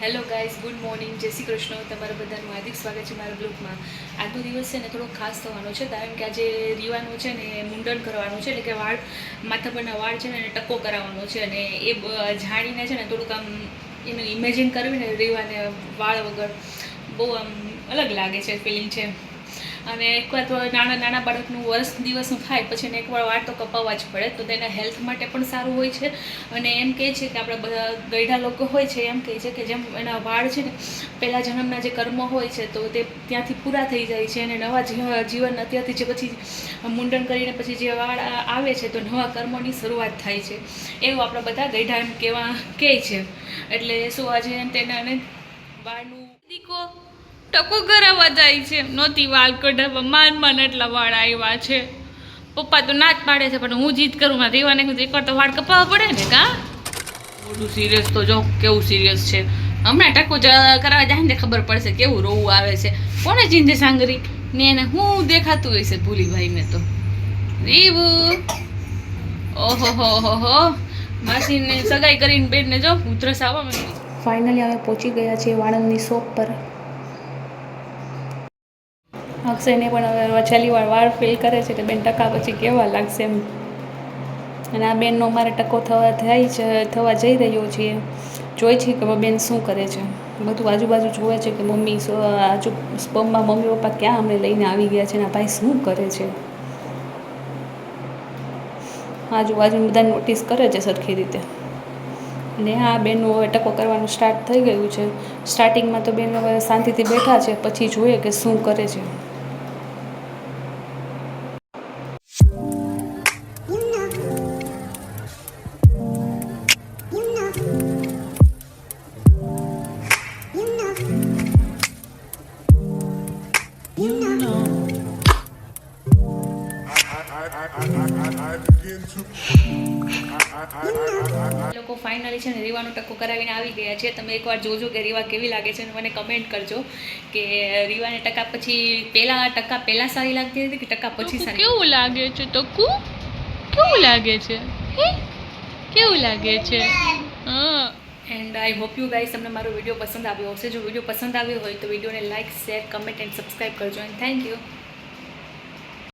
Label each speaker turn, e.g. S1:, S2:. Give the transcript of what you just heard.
S1: Hello guys good morning જય શ્રી કૃષ્ણ. તમારા બધાનું હાર્દિક સ્વાગત છે મારા બ્લોગમાં આજનો દિવસ છે ને થોડો ખાસ થવાનો છે, કારણ કે આજે રીવાનું છે ને મુંડન કરવાનું છે, એટલે કે વાળ માથા પરના વાળ છે ને એને ટકો કરાવવાનો છે. અને એ જાણીને છે ને થોડુંક આમ એનું ઇમેજિન કરવી ને રીવાને વાળ વગર બહુ આમ અલગ લાગે છે ફિલિંગ છે. અને એકવાર તો નાના નાના બાળકનું વર્ષ દિવસનું થાય, પછી એને એકવાર વાળ તો કપાવવા જ પડે, તો તેના હેલ્થ માટે પણ સારું હોય છે. અને એમ કહે છે કે આપણા બધા ગઈઢા લોકો હોય છે, એમ કહે છે કે જેમ એના વાળ છે ને, પહેલાં જન્મના જે કર્મ હોય છે, તો તે ત્યાંથી પૂરા થઈ જાય છે. અને નવા જીવન અત્યારથી જે પછી મુંડન કરીને પછી જે વાળ આવે છે, તો નવા કર્મોની શરૂઆત થાય છે. એવું આપણા બધા ગઈઢા એમ કહેવા, કહે છે. એટલે શું આજે તેના વાળનું દીકો ટકો કરાવવા જાય છે. નહોતી વાળ કઢાવવા માન માન એટલા વાળ આવ્યા છે. પપ્પા તો ના જ પાડે છે પણ હું જીત કરું મારે રેવાને કીધું એકવાર તો વાળ કપાવવા પડે ને કા? મોટું સિરિયસ તો જો કેવું સિરિયસ છે. હમણાં ટકો જ કરાવવા જાય ને ખબર પડશે કેવું રોવું આવે છે. કોને ચિંતે સાંગરી? ને એને હું દેખાતું હોય છે ભૂલીભાઈને તો. રીવું ઓહો હો હો હો. માસીને સગાઈ કરીને બેનને જો ઉધરસ આવવા માંડી
S2: ફાઇનલી અમે પહોંચી ગયા છીએ વાણંદની શોપ પર. અક્ષયને પણ હવે છેલ્લી વાર વાળ ફીલ કરે છે કે બેન ટકા પછી કેવા લાગશે એમ. અને આ બેનનો અમારે ટકો થવા થાય છે, થવા જઈ રહ્યો છીએ જોઈ છે કે બેન શું કરે છે. બધું આજુબાજુ જોવે છે કે મમ્મી આજુ સ્પમમાં મમ્મી પપ્પા ક્યાં અમને લઈને આવી ગયા છે ને આ ભાઈ શું કરે છે. આજુબાજુ બધા નોટિસ કરે છે સરખી રીતે. અને આ બેનનું હવે ટકો કરવાનું સ્ટાર્ટ થઈ ગયું છે. સ્ટાર્ટિંગમાં તો બેન શાંતિથી બેઠા છે, પછી જોઈએ કે શું કરે છે.
S1: લોકો ફાઇનલી છે ને રીવાનો ટકો કરાવીને આવી ગયા છે. તમે એકવાર જોજો કે રીવા કેવી લાગે છે અને મને કમેન્ટ કરજો કે રીવાને ટકા પછી પહેલા ટકા પહેલા સારી લાગતી હતી કે ટકા પછી સારી?
S3: કેવું લાગે છે? ટકુ? કેવું લાગે છે? કેવું લાગે છે? હા.
S1: And I hope you guys તમને મારો વીડિયો પસંદ આવ્યો હશે. જો વીડિયો પસંદ આવ્યો હોય તો વિડીયોને like share comment and subscribe કરજો. And thank you